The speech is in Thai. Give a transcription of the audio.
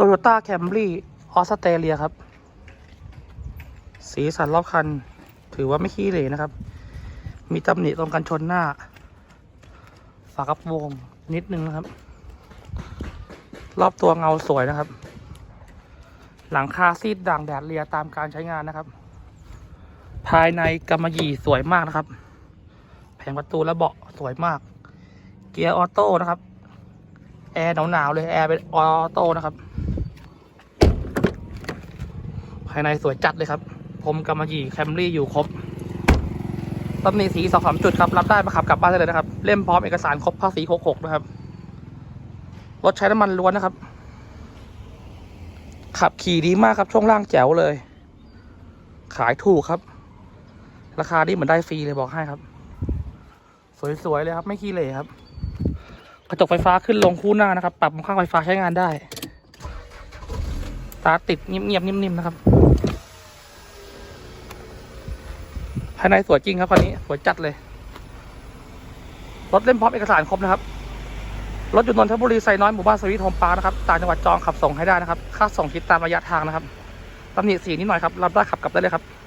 โตโยต้าแคมรี่ออสเตรเลียครับ สีสันรอบคัน ถือว่าไม่ขี้เหร่นะครับ มีตำหนิตรงกันชนหน้า ฝากระโปรงนิดนึงนะครับ รอบตัวเงาสวยนะครับ หลังคาซีดด่างแดดเรียตามการใช้งานนะครับ ภายในกำมะหยี่สวยมากนะครับ แผงประตูและเบาะสวยมาก เกียร์ออโต้นะครับ แอร์หนาวๆเลยแอร์เป็นออโต้นะครับ ภายในสวยจัดเลยครับผมกำมะหยี่แคมรี่อยู่ครบตำหนิสีสองสามจุดครับรับได้มาขับกลับบ้านได้เลยนะครับ เล่มพร้อมเอกสารครบภาษีหกหกนะครับ รถใช้น้ำมันล้วนนะครับ ขับขี่ดีมากครับช่วงล่างแจ๋วเลย ขายถูกครับ ราคาดีเหมือนได้ฟรีเลยบอกให้ครับ สวยๆเลยครับ ไม่ขี้เหร่ครับ กระจกไฟฟ้าขึ้นลงคู่หน้านะครับ ปรับมุมข้างไฟฟ้าใช้งานได้ ตาติดเงียบๆนิ่มๆนะครับ ภายในสวยจริงครับคันนี้สวยจัดเลย รถเล่มพร้อมเอกสารครบนะครับ รถอยู่นนทบุรีไซน้อยหมู่บ้านสวีทโฮมปาร์นะครับ ต่างจังหวัดจองขับส่งให้ได้นะครับ ค่าส่งคิดตามระยะทางนะครับตำหนิสีนิดหน่อยครับ รับได้ขับกลับได้เลยครับ